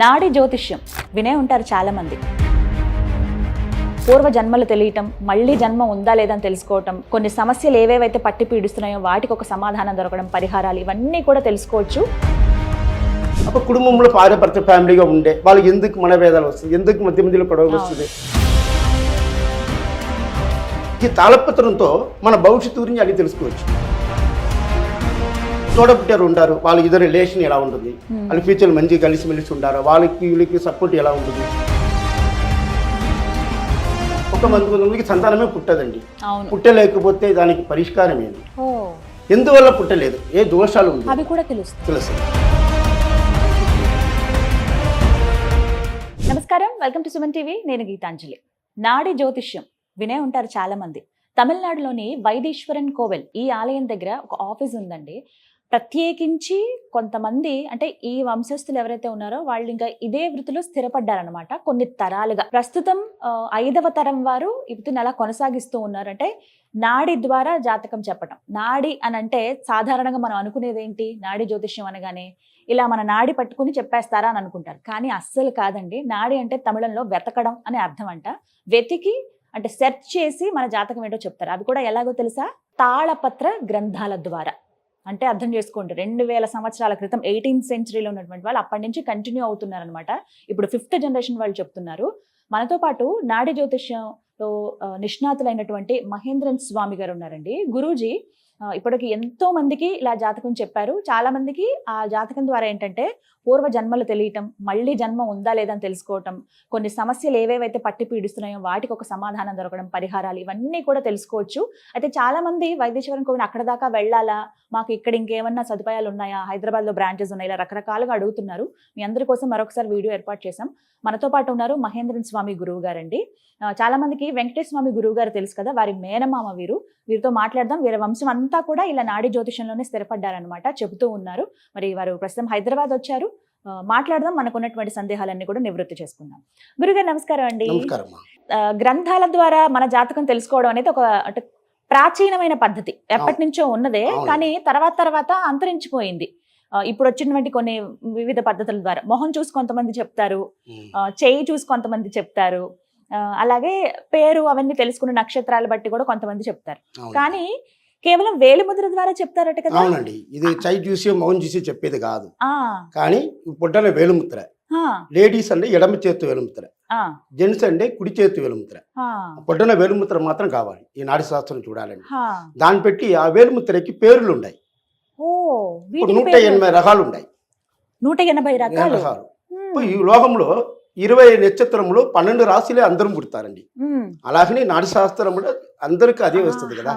నాడి జ్యోతిష్యం. వినే ఉంటారు చాలా మంది పూర్వ జన్మలు తెలియటం మళ్ళీ జన్మ ఉందా లేదని తెలుసుకోవటం కొన్ని సమస్యలు ఏవేవైతే పట్టి పీడిస్తున్నాయో వాటికి ఒక సమాధానం దొరకడం పరిహారాలు ఇవన్నీ కూడా తెలుసుకోవచ్చు. ఒక కుటుంబంలో భార్యభర్త ఫ్యామిలీగా ఉండే వాళ్ళకి ఎందుకు మనభేదాలు వస్తుంది ఎందుకు మధ్య మధ్యలో గొడవ వస్తుంది ఈ తాళపత్రంతో మన భవిష్యత్తు గురించి అన్ని తెలుసుకోవచ్చు. తోడపుట్టారు ఉంటారు వాళ్ళ ఇద్దరు రిలేషన్ ఎలా ఉంటుంది? వాళ్ళ ఫ్యూచర్ మంచిగా కలిసిమెలిసి ఉంటారు వాళ్ళకి వీళ్ళకి సపోర్ట్ ఎలా ఉంటుంది? ఒక మంది కొంతమందికి సంతానమే పుట్టదండి. పుట్టలేకపోతే దానికి పరిష్కారం ఓ. ఎందువల్ల పుట్టలేదు? ఏ దోషాలు ఉంది అవి కూడా తెలుస్తాయి. తెలుసు నమస్కారం. వెల్కమ్ టు సుమన్ టీవీ నేను గీతాంజలి. నాడి జ్యోతిష్యం. వినే ఉంటారు చాలా మంది తమిళనాడులోని వైదీశ్వరన్ కోవెల్ ఈ ఆలయం దగ్గర ఒక ఆఫీస్ ఉందండి. ప్రత్యేకించి కొంతమంది అంటే ఈ వంశస్థులు ఎవరైతే ఉన్నారో వాళ్ళు ఇంకా ఇదే వృత్తిలో స్థిరపడ్డారనమాట కొన్ని తరాలుగా. ప్రస్తుతం ఐదవ తరం వారు ఈ వృత్తిని అలా కొనసాగిస్తూ ఉన్నారంటే నాడి ద్వారా జాతకం చెప్పటం. నాడి అని అంటే సాధారణంగా మనం అనుకునేది ఏంటి నాడి జ్యోతిష్యం అనగానే ఇలా మన నాడి పట్టుకుని చెప్పేస్తారా అని అనుకుంటారు. కానీ అస్సలు కాదండి. నాడి అంటే తమిళంలో వెతకడం అనే అర్థం అంట. వెతికి అంటే సెర్చ్ చేసి మన జాతకం ఏంటో చెప్తారు. అది కూడా ఎలాగో తెలుసా? తాళపత్ర గ్రంథాల ద్వారా. అంటే అర్థం చేసుకోండి రెండు వేల సంవత్సరాల క్రితం ఎయిటీన్త్ సెంచరీలో ఉన్నటువంటి వాళ్ళు అప్పటి నుంచి కంటిన్యూ అవుతున్నారనమాట ఇప్పుడు ఫిఫ్త్ జనరేషన్ వాళ్ళు చెప్తున్నారు. మనతో పాటు నాడి జ్యోతిష్యంలో నిష్ణాతులైనటువంటి మహేంద్రన్ స్వామి గారు ఉన్నారండి. గురూజీ ఇప్పటికి ఎంతో మందికి ఇలా జాతకం చెప్పారు. చాలా మందికి ఆ జాతకం ద్వారా ఏంటంటే పూర్వ జన్మలు తెలియటం మళ్ళీ జన్మ ఉందా లేదా అని తెలుసుకోవటం కొన్ని సమస్యలు ఏవేవైతే పట్టి పీడిస్తున్నాయో వాటికి ఒక సమాధానం దొరకడం పరిహారాలు ఇవన్నీ కూడా తెలుసుకోవచ్చు. అయితే చాలా మంది వైద్యేశ్వరం కోవిన అక్కడ దాకా వెళ్ళాలా? మాకు ఇక్కడ ఇంకేమన్నా సదుపాయాలు ఉన్నాయా? హైదరాబాద్లో బ్రాంచెస్ ఉన్నాయి ఇలా రకరకాలుగా అడుగుతున్నారు. మీ అందరి కోసం మరొకసారి వీడియో ఏర్పాటు చేశాం. మనతో పాటు ఉన్నారు మహేంద్రన్ స్వామి గురువు గారండి. చాలా మందికి వెంకటేశ్వర స్వామి గురువు గారు తెలుసు కదా వారి మేనమామ వీరు. వీరితో మాట్లాడదాం. వీరి వంశం అంతా కూడా ఇలా నాడి జ్యోతిషంలోనే స్థిరపడ్డారనమాట చెబుతూ ఉన్నారు. మరి వారు ప్రస్తుతం హైదరాబాద్ వచ్చారు. మాట్లాడదాం. మనకు ఉన్నటువంటి సందేహాలన్నీ కూడా నివృత్తి చేసుకుందాం. గురుగారు నమస్కారం అండి. గ్రంథాల ద్వారా మన జాతకం తెలుసుకోవడం అనేది ఒక అంటే ప్రాచీనమైన పద్ధతి. ఎప్పటి నుంచో ఉన్నదే. కానీ తర్వాత తర్వాత అంతరించిపోయింది. ఇప్పుడు వచ్చినటువంటి కొన్ని వివిధ పద్ధతుల ద్వారా. మొహం చూసి కొంతమంది చెప్తారు. చేయి చూసి కొంతమంది చెప్తారు. అలాగే పేరు అవన్నీ తెలుసుకున్న నక్షత్రాలు బట్టి కూడా కొంతమంది చెప్తారు. కానీ కేవలం వేలిముద్ర ద్వారా చెప్తారట కదా? అవునండి. ఇది చై చూసి మౌన్ చూసి చెప్పేది కాదు. కానీ పుట్టన వేలుముద్ర లేడీస్ అంటే ఎడమ చేతి వేలుముద్ర జెంట్స్ అంటే కుడి చేతి వేలుముద్ర పుట్టన వేలుముద్ర మాత్రం కావాలి. ఈ నాడి శాస్త్రం చూడాలండి. దాన్ని పెట్టి ఆ వేలుముద్రకి పేర్లు ఉన్నాయి. నూట ఎనభై రకాలు ఉన్నాయి. నూట ఎనభై రకాలు. ఈ లోకంలో ఇరవై నక్షత్రములు పన్నెండు రాశులే అందరం పుడతారండి. అలాగనే నాడి శాస్త్రం కూడా అందరికి అదే వస్తుంది కదా.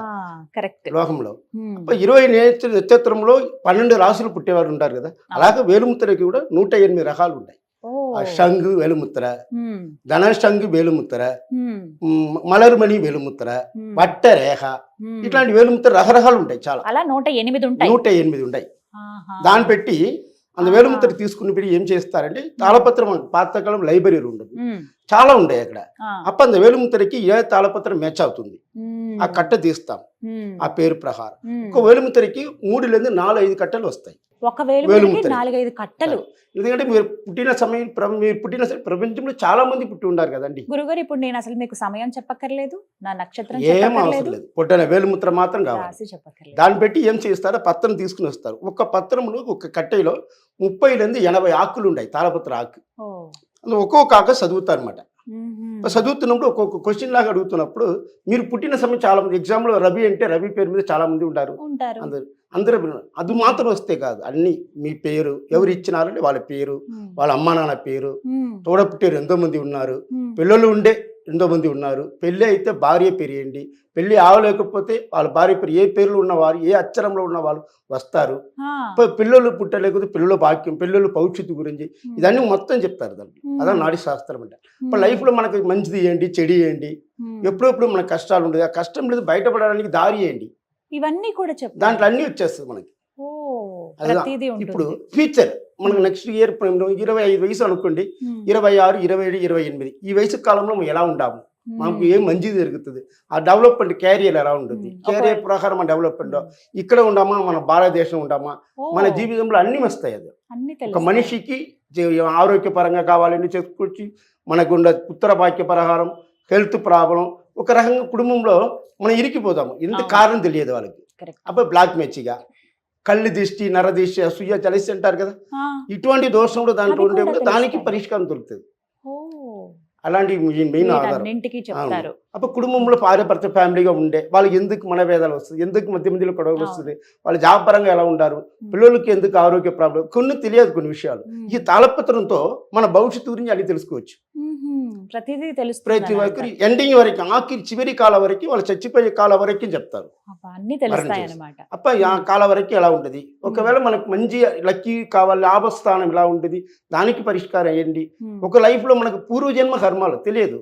కరెక్ట్. లోకంలో ఇరవై నక్షత్రంలో పన్నెండు రాశులు పుట్టేవారు ఉంటారు కదా. అలాగే వేలుముద్రకి కూడా నూట ఎనిమిది రకాలు ఆ షంగు వేలుముద్ర ఉమ్, ధనషంగు మ్, మలర్మణి వేలుముద్ర ఉమ్, పట్ట రేఖ ఉమ్. ఇట్లాంటి వేలుముద్ర రకరకాలు ఉంటాయి చాలా. అలా నూట ఎనిమిది ఉంటాయి. నూట ఎనిమిది ఉంటాయి. దాన్ని పెట్టి అంత వేలుముద్ర తీసుకుని ఏం చేస్తారంటే తాళపత్రం. పాతకాలం లైబ్రరీ ఉండదు చాలా ఉంటాయి అక్కడ. ఆ, అప్పుడు అంత వేలుముద్రకి ఏ తాళపత్రం మ్యాచ్ అవుతుంది? ఆ కట్ట తీస్తాం. ఆ పేరు ప్రకారం. ఉమ్. ఒక వేలుముద్రకి మూడు లేదు నాలుగు ఐదు కట్టలు వస్తాయి. ఒక వేలు వేలుముద్ర. నాలుగైదు కట్టలు. ఎందుకంటే మీరు పుట్టిన సమయం మీరు పుట్టిన ప్రపంచంలో చాలా మంది పుట్టి ఉన్నారు కదండి. గురుగారు ఇప్పుడు నేను అసలు మీకు సమయం చెప్పక్కర్లేదు నా నక్షత్రం ఏం అవసరం లేదు. పుట్టిన వేలుముద్ర మాత్రం కావాలి. దాన్ని పెట్టి ఏం చేస్తారో? పత్రం తీసుకుని వస్తారు. ఒక పత్రంలో ఒక కట్టెలో ముప్పై నుండి ఎనభై ఆకులు ఉన్నాయి తాళపత్ర ఆకు. ఒక్కొక్క ఆకు చదువుతారు అనమాట. చదువుతున్నప్పుడు ఒక్కొక్క క్వశ్చన్ లాగా అడుగుతున్నప్పుడు మీరు పుట్టిన సమయం చాలా మంది ఎగ్జామ్లో రవి అంటే రవి పేరు మీద చాలా మంది ఉంటారు. ఉంటారు. అందరు. అందరూ. అది మాత్రం వస్తే కాదు. అన్ని మీ పేరు ఎవరు ఇచ్చినారంటే వాళ్ళ పేరు వాళ్ళ అమ్మా నాన్న పేరు ఉమ్, తోడ పుట్టారు ఎంతో మంది ఉన్నారు. పిల్లలు ఉండే ఎంతో మంది ఉన్నారు. పెళ్ళి అయితే భార్య పేరు ఏంటి పెళ్ళి ఆవలేకపోతే వాళ్ళ భార్య పేరు ఏ పేర్లు ఉన్నవారు ఏ అక్షరంలో ఉన్న వాళ్ళు వస్తారు. పిల్లలు పుట్టలేకపోతే పిల్లల భాగ్యం పిల్లల భవిష్యత్తు గురించి ఇదన్నీ మొత్తం చెప్తారు దాన్ని. అదే నాడి శాస్త్రం అంటే. ఇప్పుడు లైఫ్లో మనకి మంచిది ఏంటి చెడు ఏంటి. ఎప్పుడెప్పుడు మనకు కష్టాలు ఉంటుంది ఆ కష్టం లేదు బయటపడడానికి దారి ఏంటి? ఇవన్నీ కూడా చెప్తారు దాంట్లో అన్నీ వచ్చేస్తుంది మనకి. ఇప్పుడు ఫ్యూచర్ మనకు నెక్స్ట్ ఇయర్ ఇరవై ఐదు వయసు అనుకోండి ఇరవై ఆరు ఇరవై ఏడు ఇరవై ఎనిమిది. ఈ వయసు కాలంలో మనం ఎలా ఉండాము మనకు ఏం మంచిది జరుగుతుంది? ఆ డెవలప్మెంట్ క్యారియర్ ఎలా ఉంటుంది. క్యారియర్ ప్రకారం మన డెవలప్మెంట్ ఇక్కడ ఉండామా మన భారతదేశం ఉండామా మన జీవితంలో అన్ని వస్తాయి అది. ఒక. మనిషికి ఆరోగ్యపరంగా కావాలని చెప్పుకొచ్చి మనకు ఉన్న ఉత్తర వాక్య ప్రకారం హెల్త్ ప్రాబ్లం ఒక రకంగా కుటుంబంలో మనం ఇరికిపోతాము. ఎంత. కారణం తెలియదు వాళ్ళకి. అప్పుడు బ్లాక్ మెచ్చిగా. కళ్ళు దిష్టి నర దిష్టి అసూయ జలసి అంటారు కదా. ఇటువంటి దోషంలో దాంట్లో అవి ఉంటే కూడా దానికి. పరిష్కారం దొరుకుతుంది. అలాంటి మెయిన్ ఆధారం. అప్పుడు కుటుంబంలో భార్యభర్త ఫ్యామిలీగా ఉండే వాళ్ళకి ఎందుకు మనవేదాలు వస్తుంది? ఎందుకు మధ్య మధ్యలో గొడవలు. వస్తుంది? వాళ్ళు జాబ్ పరంగా ఎలా ఉంటారు? పిల్లలకి ఎందుకు ఆరోగ్య ప్రాబ్లం? కొన్ని తెలియదు కొన్ని విషయాలు. ఈ తాళపత్రంతో మన భవిష్యత్తు గురించి అడిగి తెలుసుకోవచ్చు. ప్రతిదీ ప్రతి తెలుస్తుంది ఒక్కరి ఎండింగ్ వరకు ఆఖరి చివరి కాలం వరకు వాళ్ళు చచ్చిపోయే కాలం వరకు చెప్తారు. అన్ని తెలుస్తాయి అప్ప ఆ కాలం వరకు ఎలా ఉంటుంది ఒకవేళ మనకు మంచి లక్కీ కావాలి లాభస్థానం ఎలా ఉంటుంది దానికి పరిష్కారం ఏంటి. ఒక లైఫ్లో మనకు పూర్వజన్మ కర్మాలు తెలియదు.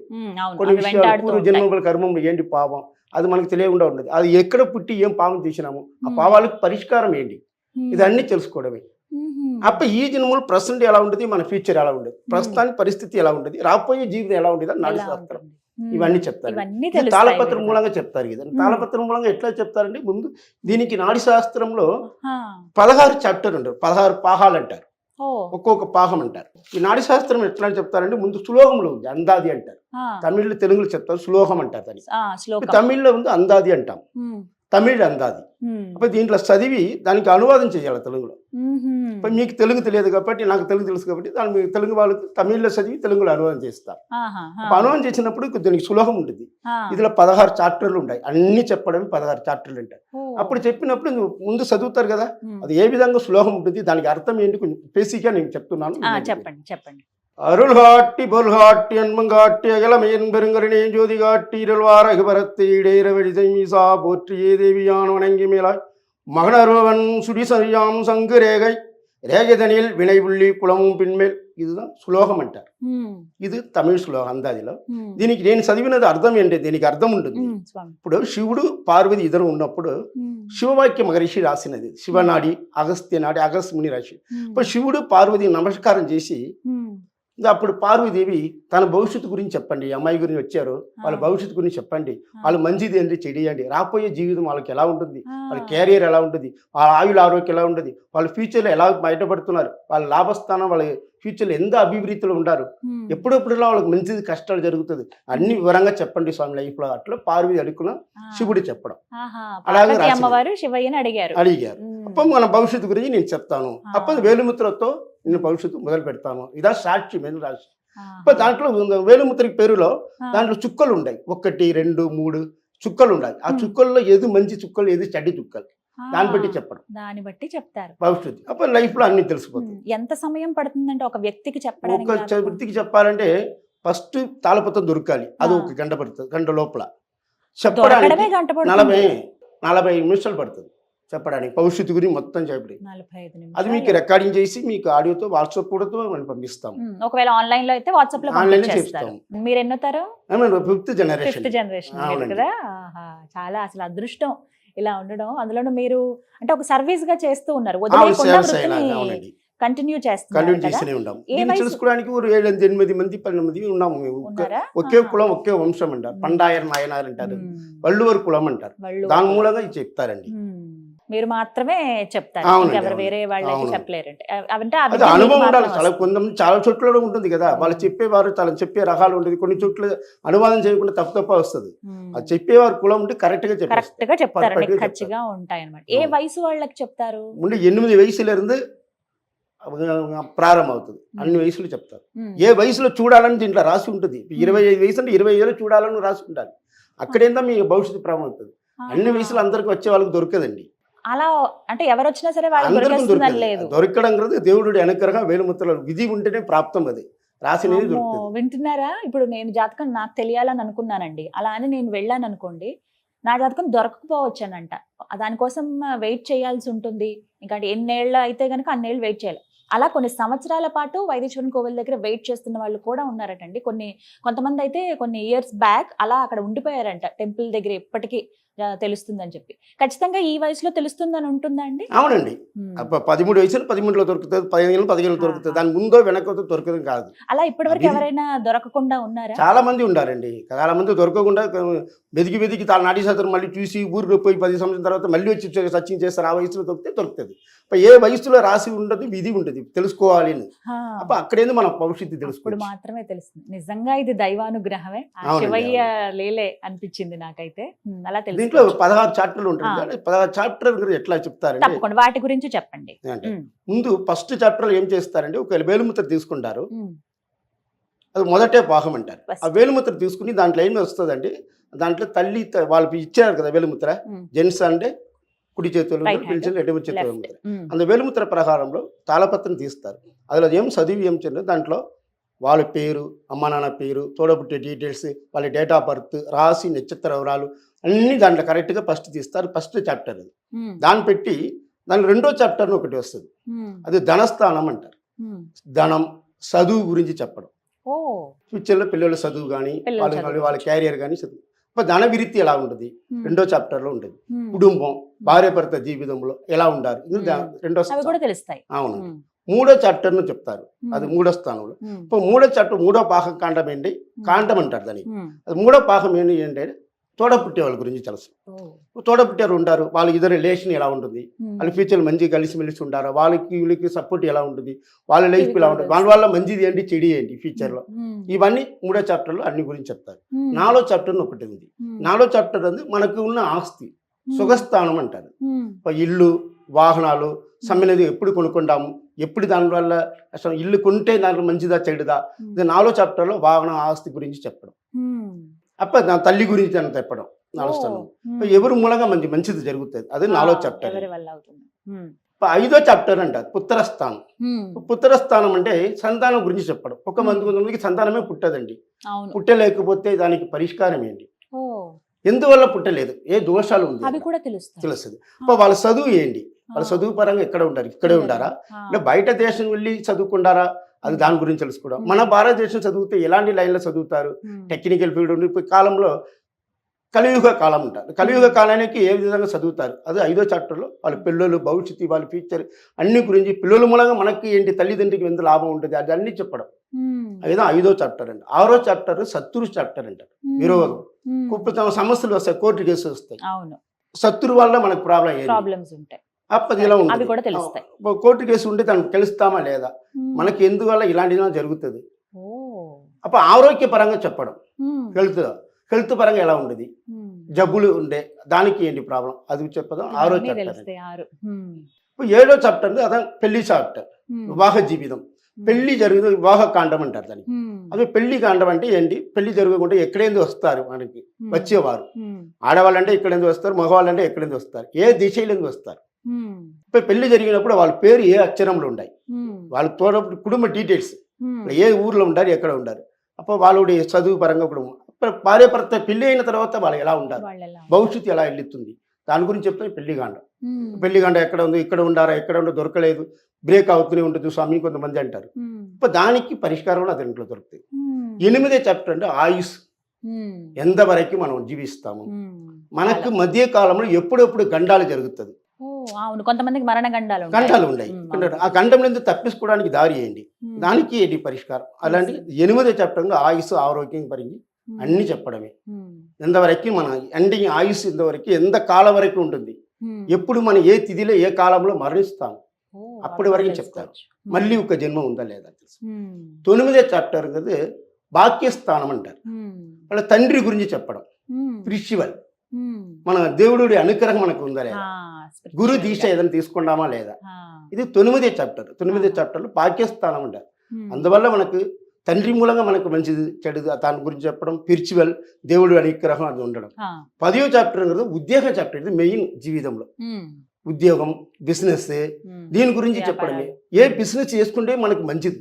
కొన్ని విషయాలు వెంటాడుతూ పూర్వ ఉంటాయి. జన్మల కర్మం ఏంటి? పాపం. అది మనకు తెలియకుండా ఉండదు. అది ఎక్కడ పుట్టి ఏం పాపం తీసినాము? ఆ మ్మ్. పాపాలకు పరిష్కారం ఏంటి. ఇదన్నీ తెలుసుకోవడమే. అప్ప ఈ జన్మలు ప్రజెంట్ ఎలా ఉంటుంది మన ఫ్యూచర్ ఎలా ఉండదు? ప్రస్తుతానికి పరిస్థితి ఎలా ఉంటుంది రాబోయే జీవితం ఎలా ఉంటుంది అని నాడు శాస్త్రం. ఇవన్నీ చెప్తారు. ఇది తాళపత్రం. మూలంగా చెప్తారు మ్మ్. తాళపత్రం మూలంగా ఎట్లా చెప్తారంటే ముందు దీనికి నాడి శాస్త్రంలో. పదహారు చాప్టర్ ఉంటారు పదహారు పాహాలు అంటారు. ఒక్కొక్క పాహం అంటారు. ఈ నాడి శాస్త్రం ఎట్లా అని చెప్తారంటే ముందు సులోహములు ఉంది అందాది అంటారు. తమిళ్ళో తెలుగులో చెప్తారు సులోహం అంటారు దాన్ని. శ్లోకం. తమిళ్ళో ఉంది అందాది అంటాం. తమిళ్ అందాది. అప్పుడు దీంట్లో చదివి దానికి అనువాదం చేయాలి తెలుగులో. ఇప్పుడు మీకు తెలుగు తెలియదు కాబట్టి నాకు తెలుగు తెలుసు కాబట్టి దాన్ని మీకు తెలుగు వాళ్ళకి తమిళ్ళో చదివి తెలుగులో అనువాదం చేస్తారు అనువాదం చేసినప్పుడు దీనికి సులభం ఉంటుంది. ఇందులో పదహారు చాప్టర్లు ఉంటాయి అన్ని చెప్పడం పదహారు చాప్టర్లు ఉంటాయి. అప్పుడు చెప్పినప్పుడు ముందు చదువుతారు కదా. అది ఏ విధంగా సులభం ఉంటుంది దానికి అర్థం ఏంటి కొంచెం బేసిక్గా నేను చెప్తున్నాను ఆ, వినండి. చెప్పండి చెప్పండి அருள்காட்டி பொருள்காட்டி அன்பங்காட்டி அகலமையன் பெருங்கருணே ஜோதி காட்டி இருள்வார் அகுபரத்தை இடையிறவெளிதை மீசா போற்றியே தேவியான் வணங்கி மேலாய் மகனருவன் சுடிசரியாம் சங்கு ரேகை ரேகதனில் வினை புள்ளி குளமும் பின்மேல் இதுதான் సులోహం అంటారు మ్మ్. ఇది తమిళ శ్లోకం అందాదిలో మ్మ్. దీనికి నేను చదివినది అర్థం ఏంటి దీనికి అర్థం ఉంటుంది మ్మ్. స్వామి ఇప్పుడు శివుడు పార్వతి ఇద్దరు ఉన్నప్పుడు మ్మ్. శివవాక్య మహర్షి రాసినది శివనాడి అగస్త్య నాడి అగస్త్య ముని రాసి మ్మ్. ఇప్పుడు శివుడు పార్వతి నమస్కారం చేసి మ్మ్. ఇంకా అప్పుడు పార్వతీదేవి తన భవిష్యత్తు గురించి చెప్పండి అమ్మాయి గురించి వచ్చారు వాళ్ళ. భవిష్యత్తు గురించి చెప్పండి. వాళ్ళు మంచిది ఏంటి చెడియండి రాబోయే జీవితం వాళ్ళకి ఎలా ఉంటుంది. వాళ్ళ కెరీర్ ఎలా ఉంటుంది వాళ్ళ ఆయుల ఆరోగ్యం ఎలా ఉంటుంది వాళ్ళ ఫ్యూచర్లో ఎలా బయటపడుతున్నారు వాళ్ళ లాభస్థానం వాళ్ళ ఫ్యూచర్లో ఎంత అభివృద్ధిలో ఉంటారు. ఎప్పుడెప్పుడులా వాళ్ళకి మంచిది కష్టాలు జరుగుతుంది అన్ని వివరంగా చెప్పండి స్వామి లైఫ్లో అట్లా పార్వతి అడుగున. శివుడు చెప్పడం. అలాగే. అమ్మవారు శివయ్యని అడిగారు అడిగారు మ్మ్. అప్పుడు మన భవిష్యత్తు గురించి నేను చెప్తాను. అప్పుడు వేలుముద్రతో నేను భవిష్యత్తు మొదలు పెడతాను ఇదా సాక్షి రాసి ఆహా. ఇప్పుడు దాంట్లో ఉంది- వేలుముద్ర పేరులో. దాంట్లో చుక్కలు ఉంటాయి ఒకటి రెండు మూడు చుక్కలు ఉన్నాయి ఆ. చుక్కల్లో ఏది మంచి చుక్కలు ఏది చెడ్డ చుక్కలు దాన్ని బట్టి. చెప్పడం దాన్ని బట్టి చెప్తారు భవిష్యత్తు అప్పుడు లైఫ్లో అన్ని తెలిసిపోతుంది. ఎంత సమయం పడుతుందంటే ఒక వ్యక్తికి చెప్పడానికి ఒక? వృత్తికి చెప్పాలంటే ఫస్ట్ తాళపత్రం దొరకాలి అది. ఒక గంట పడుతుంది గంట లోపల చెప్పడానికి నలభై నలభై నిమిషాలు పడుతుంది చెప్పడానికి. భవిష్యత్తు గురించి మొత్తం చెప్పడి. అది మీకు రికార్డింగ్ చేసి మీకు ఆడియోతో వాట్సాప్ కూడా పంపిస్తాం. ఒకవేళ ఆన్లైన్లో అయితే వాట్సాప్లో ఆన్లైన్ చేస్తాం మీరు ఎన్నో తరం ఫిఫ్త్ జనరేషన్. ఫిఫ్త్ జనరేషన్ కదా? చాలా అసలు అదృష్టం ఇలా ఉండడం. అందులోనూ మీరు అంటే ఒక సర్వీస్గా చేస్తూ ఉన్నారు. కంటిన్యూ కంటిన్యూ చేస్తాం చూసుకోవడానికి ఏడు ఎనిమిది మంది పన్నెండు మంది ఉన్నాము మేము. ఒకే కులం ఒకే వంశం అంటారు. పండాయర్ నాయనారు అంటారు. వళ్ళువారు కులం అంటారు. దాని మూలంగా చెప్తారండి. మీరు మాత్రమే చెప్తారు. ఎవరు వేరే వాళ్ళకి చెప్పలేరంటే అనుభవం ఉండాలి. చాలా కొంతమంది చాలా చోట్ల ఉంటుంది కదా. వాళ్ళు చెప్పేవారు చాలా చెప్పే రకాలు ఉంటుంది కొన్ని చోట్ల అనువాదం చేయకుండా తప్పు తప్ప వస్తుంది. అది చెప్పేవారు కులం ఉంటే కరెక్ట్గా కరెక్ట్గా చెప్తారు ఖచ్చితంగా ఉంటాయి అనమాట ఏ వయసు వాళ్ళకి చెప్తారు? ముందు ఎనిమిది వయసుల ప్రారంభం ప్రారంభమవుతుంది. అన్ని వయసులు చెప్తారు. ఏ వయసులో చూడాలని దీంట్లో రాసి ఉంటుంది. ఇరవై ఐదు వయసు అంటే ఇరవై ఏళ్ళు చూడాలని రాసి ఉండాలి అక్కడేందా మీ భవిష్యత్తు ప్రారంభం అవుతుంది అన్ని వయసులు అందరికి వచ్చే వాళ్ళకి దొరకదండి. అలా అంటే ఎవరు వచ్చినా సరే లేదు. దొరకడం కదా దేవుడు అనుగ్రహం వేలుముత్తల విధి ఉంటేనే ప్రాప్తం అది. రాసినది దొరుకుతుంది. వింటున్నారా? ఇప్పుడు నేను జాతకం నాకు తెలియాలని అనుకున్నానండి. అలా అని నేను వెళ్ళాను అనుకోండి నా జాతకం దొరకకపోవచ్చానంట. దానికోసం వెయిట్ చేయాల్సి ఉంటుంది. ఇంకా ఎన్నేళ్ళు అయితే కనుక అన్నేళ్ళు వెయిట్ చేయాలి. అలా కొన్ని సంవత్సరాల పాటు వైదేశ్వరం కోవిల్ దగ్గర వెయిట్ చేస్తున్న వాళ్ళు కూడా ఉన్నారటండి. కొన్ని కొంతమంది అయితే కొన్ని ఇయర్స్ బ్యాక్ అలా అక్కడ ఉండిపోయారంట. టెంపుల్ దగ్గర ఇప్పటికీ తెలుస్తుందని చెప్పి. ఖచ్చితంగా ఈ వయసులో తెలుస్తుందని ఉంటుందా అండి? అవునండి. పదమూడు వయసులో పదమూడులో దొరుకుతుంది పదిహేను పదిహేను దొరుకుతుంది. దాని ముందో వెనకో దొరకదు కాదు. అలా ఇప్పటివరకు ఎవరైనా దొరకకుండా ఉన్నారా? చాలా మంది ఉండారండి. చాలా మంది దొరకకుండా వెతికి వెతికి తాను నాటి శాస్త్రం మళ్ళీ చూసి ఊరికి పోయి పది సంవత్సరం తర్వాత మళ్ళీ వచ్చి సర్చింగ్ చేస్తారు. ఆ వయసులో దొరికితే దొరుకుతుంది. ఏ వయసులో రాసి ఉండదు విధి ఉంటుంది తెలుసుకోవాలి అని. ఆ, అప్ప అక్కడేంది మన భవిష్యత్తు తెలుసుకోవచ్చు. మాత్రమే తెలుస్తుంది. నిజంగా ఇది దైవానుగ్రహమే. శివయ్య లేలే అనిపించింది నాకైతే. అలా దీంట్లో పదహారు చాప్టర్లు ఉంటుంది. పదహారు చాప్టర్ గురించి ఎట్లా చెప్తారంటే తప్పకుండా. వాటి గురించి చెప్పండి. అంటే ముందు ఫస్ట్ చాప్టర్లో ఏం చేస్తారంటే ఒక వేలుముద్ర తీసుకుంటారు అది మొదటే భాగం అంటారు. ఆ వేలుముద్ర తీసుకుని దాంట్లో ఏమి వస్తుందండి దాంట్లో తల్లి వాళ్ళకి ఇచ్చారు కదా వేలుముద్ర ఉమ్, జెంట్స్ అంటే కుడి చేతులు పిలిచిన ఎడమ చేతులు అందు వేలుముద్ర ప్రకారంలో తాళపత్రం తీస్తారు. అందులో ఏం చదివి ఏం చేయలేదు దాంట్లో వాళ్ళ పేరు అమ్మ నాన్న పేరు తోడబుట్టే డీటెయిల్స్ వాళ్ళ డేట్ ఆఫ్ బర్త్ రాసి నక్షత్ర వివరాలు అన్నీ దాంట్లో కరెక్ట్గా ఫస్ట్ తీస్తారు. ఫస్ట్ చాప్టర్ అది. దాన్ని పెట్టి దాని రెండో చాప్టర్ ఒకటి వస్తుంది. అది ధనస్థానం అంటారు. ధనం చదువు గురించి చెప్పడం. ఫ్యూచర్లో పిల్లల చదువు కానీ వాళ్ళ. వాళ్ళ క్యారియర్ కానీ చదువు. ఇప్పుడు ధన విరిత్తి ఎలా ఉంటుంది? రెండో చాప్టర్లో ఉంటుంది ఉమ్. కుటుంబం భార్య భర్త జీవితంలో ఎలా ఉండాలి. రెండో. తెలుస్తాయి. అవును మూడో చాప్టర్ను చెప్తారు అది మూడో స్థానంలో. ఇప్పుడు మూడో చాప్టర్ మూడో పాకం కాండం ఏంటి? కాండం అంటారు దానికి. అది మూడో పాకం ఏంటి ఏంటంటే తోడ పుట్టే వాళ్ళ గురించి తెలుసు. ఓ, తోడ పుట్టారు ఉంటారు వాళ్ళ ఇద్దరు రిలేషన్ ఎలా ఉంటుంది? వాళ్ళ ఫ్యూచర్ మంచిగా కలిసిమెలిసి ఉంటారు వాళ్ళకి వీళ్ళకి సపోర్ట్ ఎలా ఉంటుంది? వాళ్ళ లైఫ్ ఎలా ఉంటుంది. వాళ్ళ వల్ల మంచిది ఏంటి? చెడి ఏంటి? ఫ్యూచర్లో. ఇవన్నీ మూడో చాప్టర్లో అన్ని గురించి చెప్తారు. నాలుగో చాప్టర్ ఒకటి ఉంది. నాలుగో చాప్టర్ అంది మనకు ఉన్న ఆస్తి. సుఖస్థానం అంటారు. ఇల్లు వాహనాలు సమ్మెనది ఎప్పుడు కొనుక్కుంటాము? ఎప్పుడు దానివల్ల అసలు ఇల్లు కొంటే దాంట్లో మంచిదా చెడుదా? ఇది నాలుగో చాప్టర్లో వాహన ఆస్తి గురించి చెప్పడం. అప్ప నా తల్లి గురించి అని చెప్పడం ఉమ్. ఎవరు మూలంగా మంచి మంచిది జరుగుతుంది. అది నాలుగో ఆ, చాప్టర్ ఐదో చాప్టర్ అంటారు పుత్రస్థానం. పుత్రస్థానం అంటే సంతానం గురించి చెప్పడం. ఒక మంది కొంతమందికి సంతానమే పుట్టదండి. పుట్టలేకపోతే దానికి పరిష్కారం ఏంటి? ఎందువల్ల పుట్టలేదు? ఏ దోషాలు ఉంది తెలుస్తుంది. వాళ్ళ చదువు ఏంటి? వాళ్ళ చదువు పరంగా ఎక్కడ ఉంటారు ఇక్కడే ఉంటారా ఆ, అంటే బయట దేశం వెళ్ళి చదువుకుంటారా అది దాని గురించి తెలుసుకోవడం. మన భారతదేశం చదివితే ఎలాంటి లైన్లో చదువుతారు? టెక్నికల్ ఫీల్డ్ ఉండి ఇప్పుడు కాలంలో కలియుగ కాలం ఉంటారు. కలియుగ కాలానికి ఏ విధంగా చదువుతారు? అది ఐదో చాప్టర్లో వాళ్ళ పిల్లలు భవిష్యత్తు వాళ్ళ ఫ్యూచర్ అన్ని గురించి పిల్లల మూలంగా మనకి ఏంటి తల్లిదండ్రికి ఎంత లాభం ఉంటుంది? అది అన్ని చెప్పడం. అదేదో ఐదో చాప్టర్ అండి. ఆరో చాప్టర్ సత్తురు చాప్టర్ అంటారు విరోధం. కుప్ప సమస్యలు వస్తాయి కోర్టు కేసులు వస్తాయి. సత్తురు వల్ల మనకు ప్రాబ్లం ఏంటి ప్రాబ్లమ్స్ ఉంటాయి. అప్పది ఇలా అవి ఉంటుంది. కూడా తెలుస్తాయి. ఆ, కోర్టు కేసు ఉంటే దానికి తెలుస్తామా లేదా? మనకి ఎందువల్ల ఇలాంటిది జరుగుతుంది? అప్పుడు ఆరోగ్యపరంగా చెప్పడం. ఉమ్, హెల్త్ హెల్త్ పరంగా ఎలా ఉండేది. జబ్బులు ఉండే దానికి ఏంటి ప్రాబ్లం? అది చెప్పదాం? ఆరో ఇవన్నీ చాప్టర్ తెలుస్తాయి ఆరు. ఉమ్, ఇప్పుడు ఏడో చాప్టర్ అదే పెళ్ళి చాప్టర్. వివాహ జీవితం. పెళ్ళి జరిగిన వివాహ కాండం అంటారు దానికి ఉమ్, అదే పెళ్ళి కాండం అంటే ఏంటి? పెళ్ళి జరగకుండా ఎక్కడేంది వస్తారు మనకి? వచ్చేవారు. ఆడవాళ్ళంటే ఎక్కడేంది వస్తారు? మగవాళ్ళంటే ఎక్కడేంది వస్తారు? ఏ దిశలో వస్తారు? పెళ్ళి జరిగినప్పుడు వాళ్ళ పేరు ఏ అక్షరంలో ఉన్నాయి వాళ్ళ తోడ కుటుంబ డీటెయిల్స్. ఏ ఊర్లో ఉంటారు ఎక్కడ ఉంటారు అప్పుడు వాళ్ళ చదువు పరంగా కూడా భార్య భర్త పెళ్ళి అయిన తర్వాత వాళ్ళు ఎలా ఉంటారు ఎలా భవిష్యత్తు ఎలా వెళ్ళుతుంది దాని గురించి చెప్తే పెళ్ళి కాండ ఉమ్, పెళ్ళి కాండ ఎక్కడ ఉంది ఇక్కడ ఉండారా ఎక్కడ ఉందో దొరకలేదు. బ్రేక్ అవుతూనే ఉంటుంది స్వామి కొంతమంది అంటారు. ఇప్పుడు దానికి పరిష్కారం కూడా దీంట్లో దొరుకుతాయి. ఎనిమిదే చాప్టర్ అంటే ఆయుష్ ఎంతవరకు మనం జీవిస్తాము. మనకు మధ్య కాలంలో ఎప్పుడెప్పుడు గండాలు జరుగుతుంది? అవును కొంతమందికి మరణ గండాలు. గండాలు ఉన్నాయి. ఆ గండం నుంచి తప్పించుకోవడానికి దారి ఏంటి? దానికి ఏంటి పరిష్కారం? అలాంటి ఎనిమిదో చాప్టర్లో ఆయుష్ ఆరోగ్యం పరిగి అన్ని చెప్పడమే. ఎంతవరకు మన ఎండింగ్ ఆయుష్ ఎంతవరకు ఎంత కాలం వరకు ఉంటుంది. ఎప్పుడు మనం ఏ తిథిలో ఏ కాలంలో మరణిస్తాము ఓ, అప్పటి వరకు. చెప్తారు. మళ్ళీ ఒక జన్మ ఉందా లేదా తెలుసు. తొమ్మిదే చాప్టర్ కదా భాగ్యస్థానం అంటారు. వాళ్ళ తండ్రి గురించి చెప్పడం. ఉమ్. మన దేవుడి అనుగ్రహం మనకు ఉందా లేదా? గురు. దీక్ష ఏదైనా తీసుకున్నామా లేదా? ఇది తొమ్మిదే చాప్టర్ తొమ్మిదే. చాప్టర్లో అంటారు ఉమ్, అందువల్ల మనకు తండ్రి మూలంగా మనకు మంచిది చెడు దాని గురించి చెప్పడం స్పిరిచువల్ దేవుడు అనుగ్రహం అది ఉండడం. పదివ చాప్టర్ కదా ఉద్యోగ చాప్టర్ ఇది మెయిన్ జీవితంలో. ఉద్యోగం బిజినెస్. దీని గురించి చెప్పడమే. ఏ బిజినెస్ చేసుకుంటే మనకు మంచిది.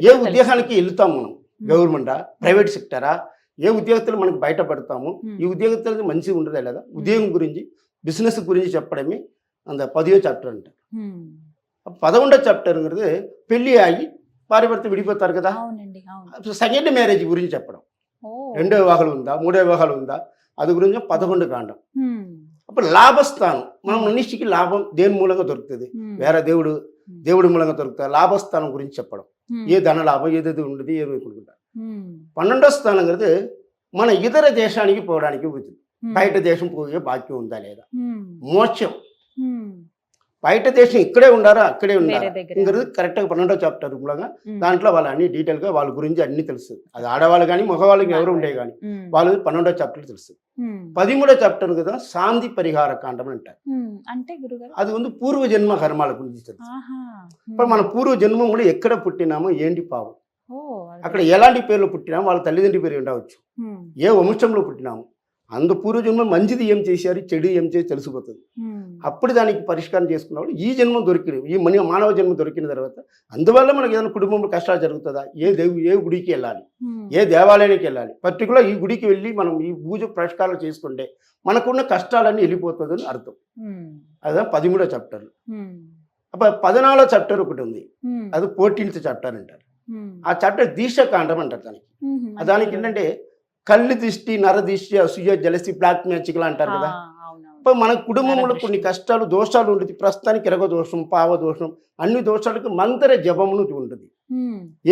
ఏ ఉద్యోగానికి వెళ్తాం మనం. గవర్నమెంటా? ప్రైవేట్ సెక్టరా? ఏ ఉద్యోగస్తులు మనకు బయటపడతాము. ఈ ఉద్యోగస్తులకు మంచిగా ఉండదా లేదా? ఉద్యోగం గురించి బిజినెస్ గురించి చెప్పడమే అంత పదివ చాప్టర్ అంట ఉమ్. పదకొండో చాప్టర్ అనేది పెళ్ళి ఆగి భార్య భర్త విడిపోతారు కదా అవునండి అవును సెకండ్ మ్యారేజ్ గురించి చెప్పడం ఓ, రెండో వివాహాలు ఉందా మూడో వివాహాలు ఉందా అది గురించి పదకొండు కాండం హ్మ్. అప్పుడు లాభస్థానం మనం మనిషికి లాభం దేని మూలంగా దొరుకుతుంది హ్మ్. వేరే దేవుడు దేవుడి మూలంగా దొరుకుతుంది లాభస్థానం గురించి చెప్పడం హ్మ్. ఏ ధన లాభం ఏదేది ఉండదు ఏమి కొనుక్కుంటారు హ్మ్. పన్నెండో స్థానం కదా మన ఇతర దేశానికి పోవడానికి ఉంటుంది హ్మ్. బయట దేశం పోయే భాగ్యం ఉందా లేదా. మోక్షం. బయట దేశం ఇక్కడే ఉండారా? అక్కడే ఉండారా? ఇంకా కరెక్ట్గా పన్నెండో చాప్టర్ మూలంగా. దాంట్లో వాళ్ళు అన్ని డీటెయిల్గా వాళ్ళ గురించి అన్ని తెలుసు. అది ఆడవాళ్ళు కానీ మగవాళ్ళకి ఎవరు ఉండే కానీ. వాళ్ళు. పన్నెండో చాప్టర్ తెలుసు. పదిమూడో చాప్టర్ కదా శాంతి పరిహార కాండం అంటారు. అంటే అది ఉంది పూర్వ జన్మ కర్మాల గురించి తెలుసు. ఇప్పుడు మన పూర్వ జన్మ కూడా ఎక్కడ పుట్టినామో ఏంటి పావు అక్కడ ఎలాంటి పేర్లు పుట్టినామో వాళ్ళ తల్లిదండ్రి పేరు ఉండవచ్చు. ఏ వంశంలో పుట్టినాము? అందు పూర్వజన్మ మంచిది ఏం చేశారు చెడు ఏం చేసి తెలిసిపోతుంది. అప్పుడు దానికి పరిష్కారం చేసుకున్నప్పుడు ఈ జన్మ దొరికిన ఈ మని మానవ జన్మ దొరికిన తర్వాత అందువల్ల మనకి ఏదైనా కుటుంబంలో కష్టాలు జరుగుతుందా ఏ దేవు ఏ గుడికి వెళ్ళాలి. ఏ దేవాలయానికి వెళ్ళాలి పర్టికులర్ ఈ గుడికి వెళ్ళి మనం ఈ పూజ పరిష్కారాలు చేసుకుంటే మనకున్న కష్టాలన్నీ వెళ్ళిపోతుందని అర్థం. అదే పదిమూడో చాప్టర్. అప్పుడు పద్నాలుగో చాప్టర్ ఒకటి ఉంది. అది ఫోర్టీన్త్ చాప్టర్ అంటారు. ఆ చాప్టర్ దీక్ష కాండం అంటారు దానికి దానికి ఏంటంటే కళ్ళు దిష్టి నర దిష్టి అసూయ జలసి బ్లాక్ మ్యాజిక్లు అంటారు కదా. ఇప్పుడు మన కుటుంబంలో. కొన్ని కష్టాలు దోషాలు ఉంటుంది ప్రస్తుతానికి ఎరగ దోషం పావ దోషం అన్ని దోషాలకు మంత్ర జపమును ఉంటుంది.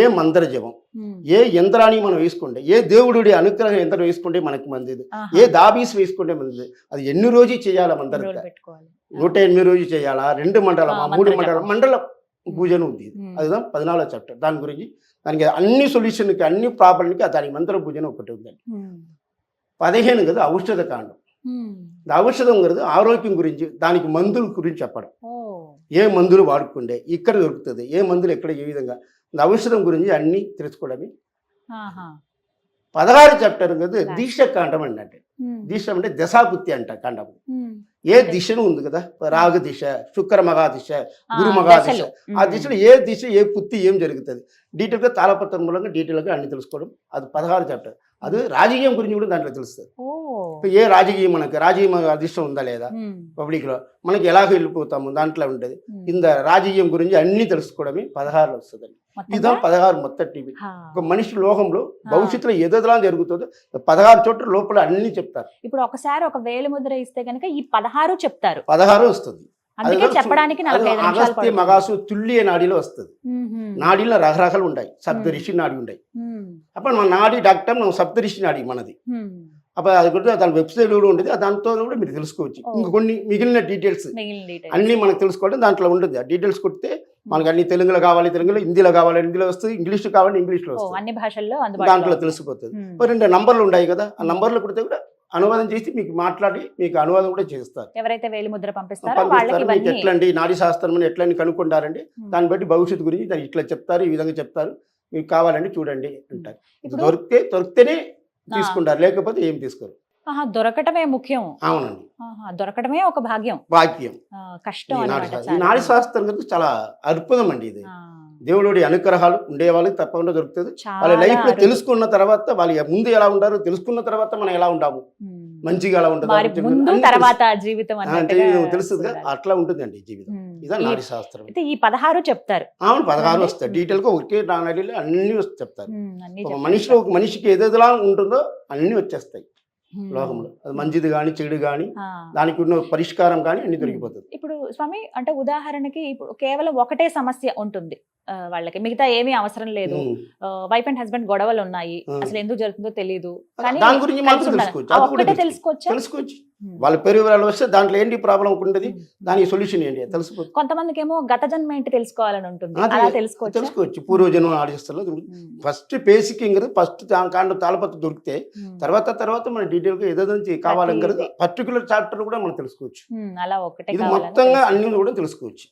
ఏ మంత్ర జపం. ఏ యంత్రాన్ని మనం వేసుకుంటే ఏ దేవుడి అనుగ్రహ యంత్రం వేసుకుంటే మనకి మంచిది. ఏ దాబీస్ వేసుకుంటే మంచిది? అది ఎన్ని రోజు చేయాలా మంత్ర నూట ఎనిమిది రోజు చేయాలా? రెండు మండలమా మూడు మండలం. మండల. పూజను ఉంది. అదిదా పద్నాలుగో చాప్టర్ దాని గురించి దానికి అన్ని సొల్యూషన్కి అన్ని ప్రాబ్లంకి దానికి మంత్ర పూజన ఒకటి ఉందండి. పదిహేను కదా ఔషధ కాండం. ఔషధం కదా ఆరోగ్యం గురించి దానికి మందుల గురించి చెప్పడం ఏ మందులు వాడుకుంటే ఇక్కడ దొరుకుతుంది ఏ మందులు ఎక్కడ ఏ విధంగా ఔషధం గురించి అన్నీ తెలుసుకోవడమే. పదహారు చాప్టర్ కదా దీక్ష కాండం అండి అంటే. దీక్ష అంటే దశాపుత్తి అంట కాండం. ఏ దిశను ఉంది కదా రాగ దిశ శుక్ర మగా దిశ ఆ, గురు మగా దిశ దశలు. ఆ హ్మ్. దిశలో ఏ దిశ ఏ పుత్తి ఏం జరుగుతుంది డీటెయిల్గా తాళపత్రం మూలంగా డీటెయిల్గా అన్ని తెలుసుకోవడం అది పదహారు చాప్టర్ అది రాజకీయం గురించి కూడా దాంట్లో తెలుస్తుంది ఓ ఇప్పుడు ఏ రాజకీయం మనకి రాజకీయ అధిష్టం ఉందా లేదా హ్మ్. పబ్లిక్లో మనకి ఎలాగ వెళ్ళిపోతాము దాంట్లో ఉంటుంది. కింద రాజకీయం గురించి అన్ని తెలుసుకోవడమే పదహారులో వస్తుందండి మొత్తంగా? ఇదా పదహారు మొత్తం టీవీ. ఒక మనిషి లోకంలో భవిష్యత్తులో ఏదోలా జరుగుతుందో పదహారు చోట్ల లోపల అన్ని చెప్తారు ఇప్పుడు ఒకసారి ఒక వేలు ముద్ర ఇస్తే గనక ఈ పదహారు చెప్తారు పదహారు వస్తుంది చెప్పడానికి అగస్త్య. మగాసు తుల్లియ నాడిలో వస్తుంది. నాడీలో రకరకాలు ఉంటాయి సప్తరిషి నాడి ఉంటాయి. అప్పుడు మన నాడి డాక్టర్ మనం సప్తరిషి నాడి మనది. అప్పుడు అది కూడా దాని వెబ్సైట్ కూడా ఉంటుంది దాంతో కూడా మీరు తెలుసుకోవచ్చు. ఓ. ఇంకా కొన్ని మిగిలిన డీటెయిల్స్ అన్నీ మనకు తెలుసుకోవడం దాంట్లో ఉంటుంది ఆ డీటెయిల్స్ కొడితే మనకి అన్ని తెలుగులో కావాలి తెలుగులో హిందీలో కావాలి హిందీలో వస్తుంది ఇంగ్లీష్ కావాలి ఇంగ్లీష్లో వస్తుంది. అన్ని భాషల్లో దాంట్లో తెలిసిపోతుంది రెండు నంబర్లు ఉన్నాయి కదా ఆ నంబర్లు కొడితే కూడా అనువాదం చేసి మీకు మాట్లాడి మీకు అనువాదం కూడా చేస్తారు. ఎవరైతే వేలు ముద్ర పంపిస్తారో మీకు ఎట్లండి నాడీ శాస్త్రం ఎట్లని కనుక్కుంటారండి. దాన్ని బట్టి భవిష్యత్తు గురించి దాన్ని ఇట్లా చెప్తారు ఈ విధంగా చెప్తారు. మీకు కావాలండి చూడండి అంటారు. దొరికితే దొరికితేనే తీసుకుంటారు. లేకపోతే ఏం తీసుకోరు. దొరకటమే ముఖ్యం. అవునండి. దొరకటమే ఒక భాగ్యం. ఆ, కష్టం నాడి శాస్త్రం. గురించి చాలా. అద్భుతం అండి ఇది. దేవుడి అనుగ్రహాలు ఉండే వాళ్ళకి తప్పకుండా దొరుకుతుంది వాళ్ళ లైఫ్లో. తెలుసుకున్న తర్వాత వాళ్ళు ముందు ఎలా ఉంటారు తెలుసుకున్న తర్వాత మనం ఎలా ఉంటాము. మంచిగా ఎలా ఉంటుంది ముందు. తర్వాత జీవితం తెలుస్తుంది. అట్లా ఉంటుందండి జీవితం. ఇదా నాడి శాస్త్రం అయితే ఈ పదహారు చెప్తారు అవును పదహారు వస్తాయి డీటెయిల్గా ఒకే నాడిలో అన్ని చెప్తారు ఒక. మనిషిలో ఒక మనిషికి ఏదేదిలా ఉంటుందో అన్ని వచ్చేస్తాయి. లోకంలో అది మంచిది కానీ చెడు కానీ. దానికి ఉన్న పరిష్కారం కానీ అన్ని దొరికిపోతుంది ఇప్పుడు స్వామి అంటే ఉదాహరణకి ఇప్పుడు కేవలం ఒకటే సమస్య ఉంటుంది వాళ్ళకి. మిగతా ఏమీ అవసరం లేదు. వైఫ్ అండ్ హస్బెండ్ గొడవలు ఉన్నాయి. అసలు ఎందుకు జరుగుతుందో తెలియదు దాని గురించి. తెలుసుకోవచ్చు. ఒక్కటే తెలుసుకోవచ్చు. తెలుసుకోవచ్చా. తెలుసుకోవచ్చు. వాళ్ళ పెరుగుదల వస్తే దాంట్లో ఏంటి ప్రాబ్లం ఉంటుంది. దానికి సొల్యూషన్ ఏంటి? తెలిసిపోతుంది కొంతమందికి ఏమో గత జన్మ ఏంటి తెలుసుకోవాలని ఉంటుంది. అలా తెలుసుకోవచ్చు? తెలుసుకోవచ్చు. పూర్వజన్మ ఆడిస్తుల్లో ఫస్ట్ బేసిక్ ఫస్ట్ కాండ తాళపత్ర దొరికితే తర్వాత తర్వాత మన డీటెయిల్గా ఏదో ప్రతిదీ. పర్టికులర్ చాప్టర్ కూడా మనం తెలుసుకోవచ్చు. అలా ఒకటే ఇది కావాలని మొత్తంగా తెలుసుకోవచ్చు. అన్ని కూడా తెలుసుకోవచ్చు.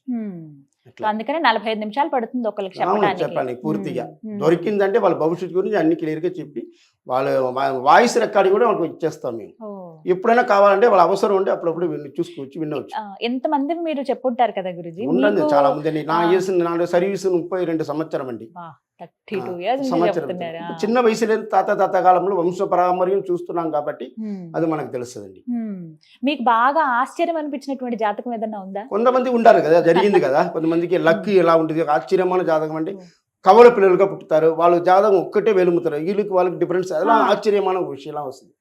అందుకనే నలభై ఐదు నిమిషాలు పడుతుంది ఒకరికి చెప్పాలి పూర్తిగా. దొరికిందంటే వాళ్ళ భవిష్యత్తు గురించి అన్ని క్లియర్గా చెప్పి వాళ్ళ వాయిస్ రికార్డింగ్ కూడా వాళ్ళకి ఇచ్చేస్తాం మేము. ఎప్పుడైనా కావాలంటే వాళ్ళ అవసరం ఉంటే అప్పుడప్పుడు చూసుకోవచ్చు వినవచ్చు. ఎంతమంది మీరు చెప్పుంటారు కదా గురుజీ? ఉండండి చాలా మంది అండి. నా. చేసిన నా సర్వీస్ ముప్పై రెండు సంవత్సరం అండి. సంవత్సరం. చిన్న వయసులో తాత తాత కాలంలో వంశ పరామర్యం చూస్తున్నాం కాబట్టి. అది మనకు తెలుస్తుందండి. మీకు బాగా ఆశ్చర్యం అనిపించినటువంటి జాతకం ఏదన్నా ఉందా? కొంతమంది ఉంటారు కదా జరిగింది కదా. కొంతమందికి లక్ ఎలా ఉంటుంది ఆశ్చర్యమైన జాతకం అంటే కవల పిల్లలుగా పుట్టుతారు. వాళ్ళ జాతకం ఒక్కటే వెలుముతారు వీళ్ళకి వాళ్ళకి డిఫరెన్స్ అలా. ఆశ్చర్యమైన విషయం వస్తుంది.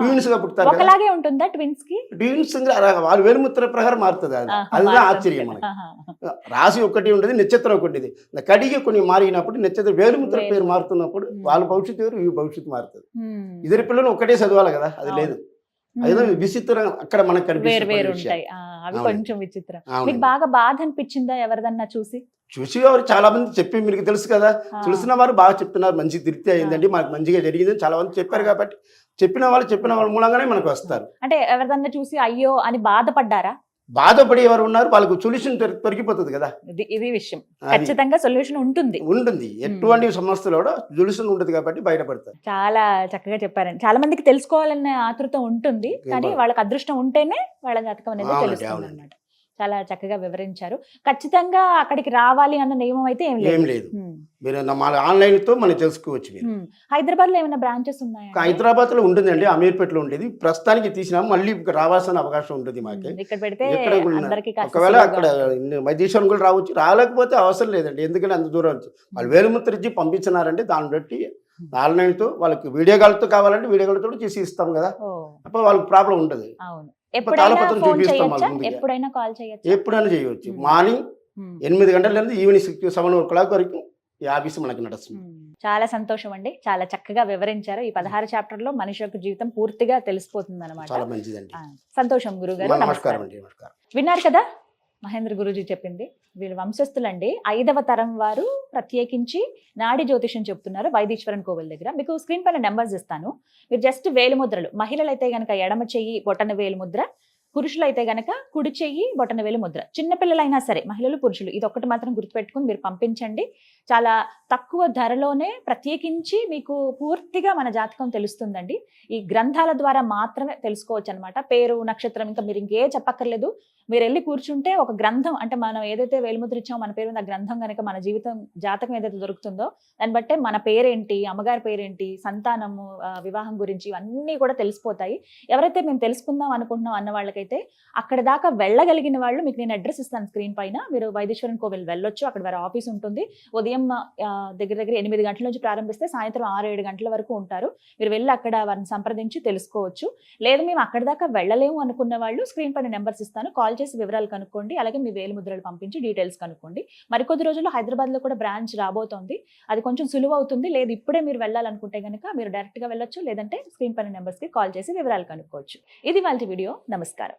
ట్విన్స్గా పుట్టారు ఒకలాగే ఉంటుందా ట్విన్స్కి? ట్విన్స్ వారు ప్రహారం మారుతుంది అది. అదిదా ఆశ్చర్యం మనకి. రాశి ఒకటి ఉండేది నక్షత్రం ఒకటి కడిగి కొన్ని మారినప్పుడు నక్షత్రం వేలుముద్ర పేరు మారుతున్నప్పుడు వాళ్ళ భవిష్యత్తు వేరు ఈ భవిష్యత్తు మారుతుంది. ఇద్దరు పిల్లలు ఒకటే చదవాలి కదా అది లేదు. అదే విచిత్రం అక్కడ మనకు కనిపిస్తుంది అవి కొంచెం విచిత్రం. మీకు బాగా బాధ అనిపించిందా ఎవరిదన్నా చూసి? చూసి వారు చాలా మంది చెప్పి మీకు తెలుసు కదా. తెలిసిన వారు బాగా చెప్తున్నారు. మంచి తృప్తి అయిందండి. మాకు మంచిగా జరిగింది చాలా మంది చెప్పారు కాబట్టి చెప్పిన వాళ్ళు చెప్పిన వాళ్ళ మూలంగానే మనకు వస్తారు. అంటే ఎవరిదన్నా చూసి అయ్యో అని బాధపడ్డారా? బాధపడి ఎవరు ఉన్నారు వాళ్ళకు సొల్యూషన్ దొరికిపోతుంది కదా. ఇది విషయం. ఖచ్చితంగా సొల్యూషన్ ఉంటుంది. ఉంటుంది. ఎటువంటి సమస్యలు కూడా సొల్యూషన్ ఉంటుంది కాబట్టి బయటపడతారు. చాలా చక్కగా చెప్పారండి. చాలా మందికి తెలుసుకోవాలనే ఆతృత ఉంటుంది కానీ. వాళ్ళకి అదృష్టం ఉంటేనే వాళ్ళ జాతకం అనేది తెలుస్తుంది చాలా చక్కగా వివరించారు. ఖచ్చితంగా అక్కడికి రావాలి అన్న నియమం అయితే ఏం ఏం లేదు. మీరు మన ఆన్లైన్తో మనం తెలుసుకోవచ్చు మీరు. ఉమ్. హైదరాబాద్లో ఏమైనా బ్రాంచెస్ ఉన్నాయా? హైదరాబాద్లో ఉంటుందండి అమీర్పేటలో ఉండేది. ప్రస్తుతానికి తీసినాం మళ్ళీ ఇక్కడ రావాల్సిన అవకాశం ఉంటుంది మాకు. ఇక్కడ పెడితే ఎక్కడ కూడా అందరికి ఒకవేళ అక్కడ వైద్యేశ్వరం కూడా రావచ్చు రాలేకపోతే అవసరం లేదండి. ఎందుకంటే అంత దూరం వచ్చి వాళ్ళు వేలుముద్ర ఇచ్చి పంపించినారంటే దాన్ని బట్టి ఆన్లైన్తో వాళ్ళకి వీడియో కాల్తో కావాలంటే వీడియో కాల్తో కూడా చేసి ఇస్తాం కదా. అప్పుడు వాళ్ళకి ప్రాబ్లం ఉండదు. అవును. ఎప్పుడైనా తాళపత్రం ఫోన్ చూపిస్తాం చేయొచ్చా? వాళ్ళ ముందుగా. ఎప్పుడైనా కాల్ చేయొచ్చా? ఎప్పుడైనా చేయవచ్చు. మార్నింగ్. ఎనిమిది గంటల నుంచి evening six seven o'clock వరకు ఈ ఆఫీస్ మనకి నడుస్తుంది. చాలా సంతోషం అండి. చాలా చక్కగా వివరించారు. ఈ పదహారు చాప్టర్లో మనిషి యొక్క జీవితం పూర్తిగా తెలిసిపోతుంది అనమాట సంతోషం గురుగారు. నమస్కారం. అండి నమస్కారం. విన్నారు కదా? మహేంద్ర గురూజీ చెప్పింది. వీళ్ళు వంశస్థులండి. ఐదవ తరం వారు ప్రత్యేకించి నాడి జ్యోతిషం చెప్తున్నారు వైదీశ్వరన్ కోవిల్ దగ్గర. మీకు స్క్రీన్ పైన నెంబర్స్ ఇస్తాను. మీరు జస్ట్ వేలుముద్రలు మహిళలు అయితే గనక ఎడమ చెయ్యి బొటన వేలు ముద్ర పురుషులు అయితే గనక కుడి చెయ్యి బొటన వేలు ముద్ర. చిన్నపిల్లలైనా సరే మహిళలు పురుషులు ఇది ఒకటి మాత్రం గుర్తుపెట్టుకుని మీరు పంపించండి. చాలా తక్కువ ధరలోనే ప్రత్యేకించి మీకు పూర్తిగా మన జాతకం తెలుస్తుందండి. ఈ గ్రంథాల ద్వారా మాత్రమే తెలుసుకోవచ్చు అనమాట పేరు నక్షత్రం ఇంకా మీరు ఇంకే చెప్పక్కర్లేదు. మీరు వెళ్ళి కూర్చుంటే ఒక గ్రంథం అంటే మనం ఏదైతే వేలుముద్ర ఇచ్చామో మన పేరు మీద గ్రంథం కనుక మన జీవితం జాతకం ఏదైతే దొరుకుతుందో దాన్ని బట్టే మన పేరేంటి అమ్మగారి పేరేంటి సంతానము వివాహం గురించి ఇవన్నీ కూడా తెలిసిపోతాయి. ఎవరైతే మేము తెలుసుకుందాం అనుకుంటున్నాం అన్న వాళ్ళకైతే అక్కడ దాకా వెళ్ళగలిగిన వాళ్ళు మీకు నేను అడ్రస్ ఇస్తాను స్క్రీన్ పైన. మీరు వైదేశ్వరన్ కోవిల్ వెళ్ళొచ్చు. అక్కడ వారి ఆఫీస్ ఉంటుంది. ఉదయం దగ్గర దగ్గర ఎనిమిది గంటల నుంచి ప్రారంభిస్తే సాయంత్రం ఆరు ఏడు గంటల వరకు ఉంటారు. మీరు వెళ్ళి అక్కడ వారిని సంప్రదించి తెలుసుకోవచ్చు. లేదు మేము అక్కడ దాకా వెళ్ళలేము అనుకున్న వాళ్ళు స్క్రీన్ పైన నెంబర్స్ ఇస్తాను. కాల్ కాల్ చేసి వివరాలు కనుక్కోండి అలాగే మీ వేలు ముద్రలు పంపించి డీటెయిల్స్ కనుక్కోండి. మరికొద్ది రోజుల్లో హైదరాబాద్లో కూడా బ్రాంచ్ రాబోతోంది. అది కొంచెం సులువు అవుతుంది లేదు ఇప్పుడే మీరు వెళ్ళాలనుకుంటే కనుక మీరు డైరెక్ట్గా వెళ్ళొచ్చు లేదంటే స్క్రీన్ పైన నెంబర్స్కి కాల్ చేసి వివరాలు కనుక్కోవచ్చు. ఇది వాళ్ళ వీడియో. నమస్కారం.